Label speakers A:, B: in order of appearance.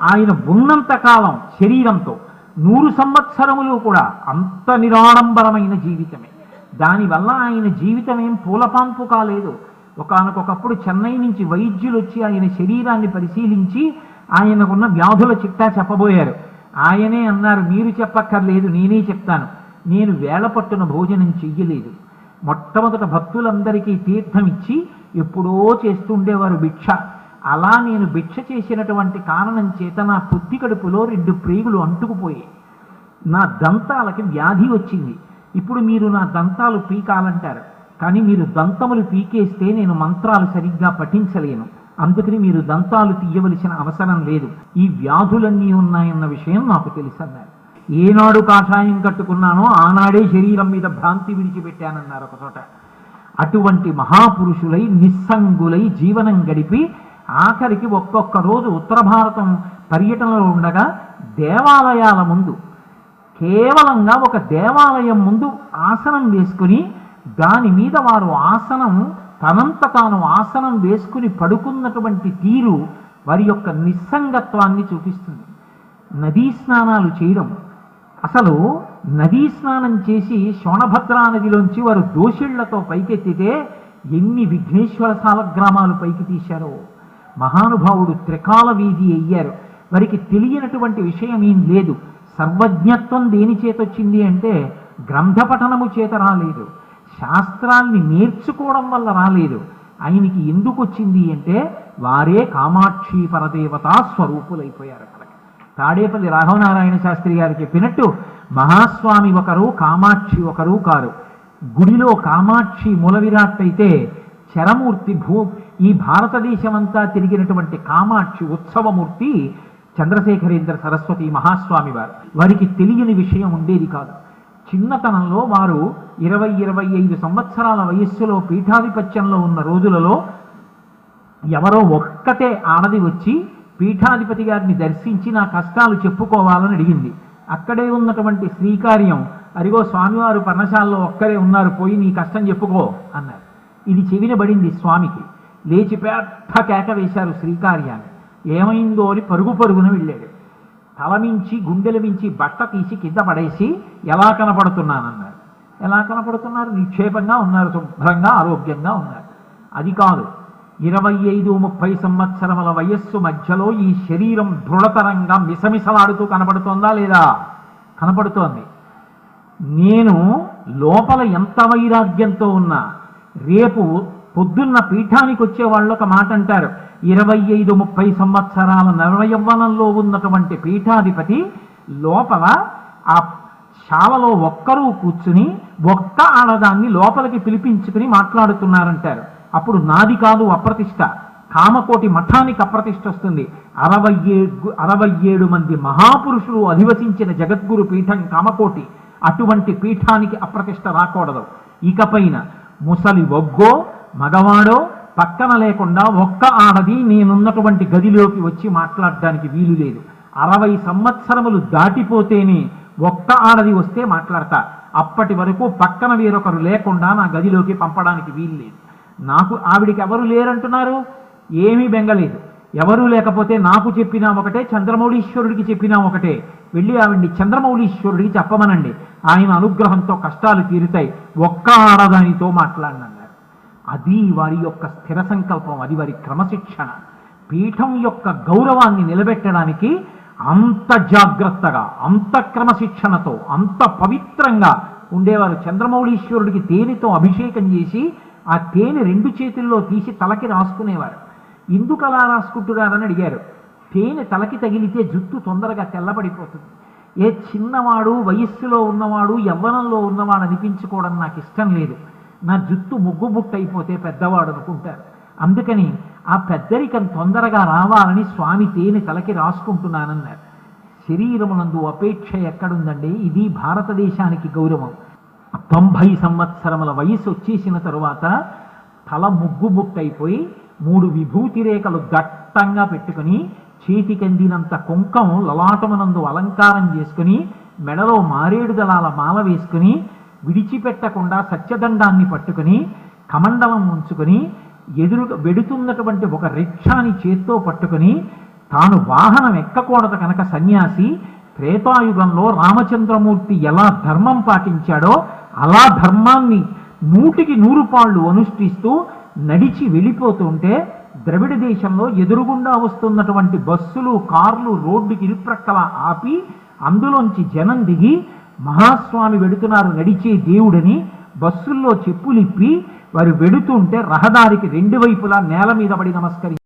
A: ఆయన ఉన్నంత కాలం శరీరంతో నూరు సంవత్సరములు కూడా అంత నిరాడంబరమైన జీవితమే. దానివల్ల ఆయన జీవితం ఏం పూలపాంపు కాలేదు. ఒకనకొకప్పుడు చెన్నై నుంచి వైద్యులు వచ్చి ఆయన శరీరాన్ని పరిశీలించి ఆయనకున్న వ్యాధుల చిట్టా చెప్పబోయారు. ఆయనే అన్నారు మీరు చెప్పక్కర్లేదు నేనే చెప్తాను. నేను వేళ పట్టున భోజనం చెయ్యలేదు. మొట్టమొదట భక్తులందరికీ తీర్థం ఇచ్చి ఎప్పుడో చేస్తుండేవారు భిక్ష. అలా నేను భిక్ష చేసినటువంటి కారణం చేత నా పుత్తి కడుపులో రెండు ప్రేగులు అంటుకుపోయాయి. నా దంతాలకి వ్యాధి వచ్చింది. ఇప్పుడు మీరు నా దంతాలు పీకాలంటారు. కానీ మీరు దంతములు పీకేస్తే నేను మంత్రాలు సరిగ్గా పఠించలేను. అందుకని మీరు దంతాలు తీయవలసిన అవసరం లేదు. ఈ వ్యాధులన్నీ ఉన్నాయన్న విషయం నాకు తెలుసన్నారు ఏనాడు కాషాయం కట్టుకున్నానో ఆనాడే శరీరం మీద భ్రాంతి విడిచిపెట్టానన్నారు ఒక చోట అటువంటి మహాపురుషులై నిస్సంగులై జీవనం గడిపి ఆఖరికి ఒక్కొక్క రోజు ఉత్తర భారతం పర్యటనలో ఉండగా దేవాలయాల ముందు కేవలంగా ఒక దేవాలయం ముందు ఆసనం వేసుకుని దాని మీద వారు ఆసనం తనంత తాను ఆసనం వేసుకుని పడుకున్నటువంటి తీరు వారి యొక్క నిస్సంగత్వాన్ని చూపిస్తుంది. నదీ స్నానాలు చేయడం. అసలు నదీ స్నానం చేసి శోణభద్రా నదిలోంచి వారు దోషిళ్ళతో పైకెత్తితే ఎన్ని విఘ్నేశ్వర సాలగ్రామాలు పైకి తీశారో. మహానుభావుడు త్రికాల వీధి అయ్యారు. వారికి తెలియనటువంటి విషయం ఏం లేదు. సర్వజ్ఞత్వం దేని చేతొచ్చింది అంటే గ్రంథ పఠనము చేత రాలేదు. శాస్త్రాల్ని నేర్చుకోవడం వల్ల రాలేదు. ఆయనకి ఎందుకు వచ్చింది అంటే వారే కామాక్షి పరదేవతా స్వరూపులైపోయారు అక్కడ తాడేపల్లి రాఘవనారాయణ శాస్త్రి గారు చెప్పినట్టు మహాస్వామి ఒకరు కామాక్షి ఒకరు కారు. గుడిలో కామాక్షి మూల విరాట్ అయితే చరమూర్తి భూ ఈ భారతదేశమంతా తిరిగినటువంటి కామాక్షి ఉత్సవమూర్తి చంద్రశేఖరేంద్ర సరస్వతి మహాస్వామి వారు. వారికి తెలియని విషయం ఉండేది కాదు. చిన్నతనంలో వారు ఇరవై ఇరవై ఐదు సంవత్సరాల వయస్సులో పీఠాధిపత్యంలో ఉన్న రోజులలో ఎవరో ఒక్కటే ఆడది వచ్చి పీఠాధిపతి గారిని దర్శించి నా కష్టాలు చెప్పుకోవాలని అడిగింది. అక్కడే ఉన్నటువంటి శ్రీకార్యం అరిగో స్వామివారు పర్ణశాలలో ఒక్కరే ఉన్నారు పోయి నీ కష్టం చెప్పుకో అన్నారు. ఇది చెవినబడింది స్వామికి. లేచి పెద్ద కేక వేశారు శ్రీకార్యాన్ని ఏమైందో అని పరుగు పరుగున వెళ్ళాడు. తల మించి గుండెల మించి బట్ట తీసి కింద పడేసి ఎలా కనపడుతున్నానన్నారు ఎలా కనపడుతున్నారు? నిక్షేపంగా ఉన్నారు శుభ్రంగా ఆరోగ్యంగా ఉన్నారు. అది కాదు. ఇరవై ఐదు ముప్పై సంవత్సరముల వయస్సు మధ్యలో ఈ శరీరం దృఢతరంగా మిసమిసలాడుతూ కనపడుతోందా లేదా? కనపడుతోంది. నేను లోపల ఎంత వైరాగ్యంతో ఉన్నా రేపు పొద్దున్న పీఠానికి వచ్చే వాళ్ళు ఒక మాట అంటారు. ఇరవై ఐదు ముప్పై సంవత్సరాల నవయవ్వనంలో ఉన్నటువంటి పీఠాధిపతి లోపల ఆ శాలలో ఒక్కరూ కూర్చుని ఒక్క ఆడదాన్ని లోపలికి పిలిపించుకుని మాట్లాడుతున్నారంటారు. అప్పుడు నాది కాదు అప్రతిష్ట. కామకోటి మఠానికి అప్రతిష్ట వస్తుంది. అరవై ఏడు అరవై ఏడు మంది మహాపురుషులు అధివసించిన జగద్గురు పీఠం కామకోటి. అటువంటి పీఠానికి అప్రతిష్ట రాకూడదు. ఇకపైన ముసలి ఒగ్గో మగవాడో పక్కన లేకుండా ఒక్క ఆడది నేనున్నటువంటి గదిలోకి వచ్చి మాట్లాడడానికి వీలు లేదు. అరవై సంవత్సరములు దాటిపోతేనే ఒక్క ఆడది వస్తే మాట్లాడతా. అప్పటి వరకు పక్కన వేరొకరు లేకుండా నా గదిలోకి పంపడానికి వీలు లేదు. నాకు ఆవిడికి ఎవరు లేరంటున్నారు? ఏమీ బెంగలేదు. ఎవరూ లేకపోతే నాకు చెప్పినా ఒకటే చంద్రమౌళీశ్వరుడికి చెప్పినా ఒకటే. వెళ్ళి ఆవిడ్ని చంద్రమౌళీశ్వరుడికి చెప్పమనండి. ఆయన అనుగ్రహంతో కష్టాలు తీరుతాయి. ఒక్క ఆడదానితో మాట్లాడినండి. అది వారి యొక్క స్థిర సంకల్పం అది వారి క్రమశిక్షణ. పీఠం యొక్క గౌరవాన్ని నిలబెట్టడానికి అంత జాగ్రత్తగా అంత క్రమశిక్షణతో అంత పవిత్రంగా ఉండేవారు. చంద్రమౌళీశ్వరుడికి తేనెతో అభిషేకం చేసి ఆ తేనె రెండు చేతుల్లో తీసి తలకి రాసుకునేవారు. ఎందుకు అలా రాసుకుంటున్నారని అడిగారు. తేనె తలకి తగిలితే జుట్టు తొందరగా తెల్లబడిపోతుంది. ఏ చిన్నవాడు వయస్సులో ఉన్నవాడు యవ్వనంలో ఉన్నవాడు అనిపించుకోవడం నాకు ఇష్టం లేదు. నా జుట్టు ముగ్గు అయిపోతే పెద్దవాడు అనుకుంటారు. అందుకని ఆ పెద్దరికం తొందరగా రావాలని స్వామి తేనె తలకి రాసుకుంటున్నానన్నారు. శరీరమునందు అపేక్ష ఎక్కడుందండి? ఇది భారతదేశానికి గౌరవం. తొంభై సంవత్సరముల వయసు వచ్చేసిన తరువాత తల ముగ్గు బుట్టయిపోయి మూడు విభూతి రేఖలు దట్టంగా పెట్టుకుని చేతికందినంత కుంకం లలాటమునందు అలంకారం చేసుకుని మెడలో మారేడు దళాల మాల వేసుకుని విడిచిపెట్టకుండా సత్యదండాన్ని పట్టుకుని కమండలం ఉంచుకొని ఎదురు వెడుతున్నటువంటి ఒక రిక్షాని చేత్తో పట్టుకుని తాను వాహనం ఎక్కకూడదు కనుక సన్యాసి త్రేతాయుగంలో రామచంద్రమూర్తి ఎలా ధర్మం పాటించాడో అలా ధర్మాన్ని నూటికి నూరు పాళ్ళు అనుష్ఠిస్తూ నడిచి వెళ్ళిపోతుంటే ద్రవిడ దేశంలో ఎదురుగుండా వస్తున్నటువంటి బస్సులు కార్లు రోడ్డుకి ఇరుప్రక్కల ఆపి అందులోంచి జనం దిగి మహాస్వామి వెడుతున్నారు నడిచే దేవుడని బస్సుల్లో చెప్పులిప్పి వారు వెడుతుంటే రహదారికి రెండు వైపులా నేల మీద పడి నమస్కరి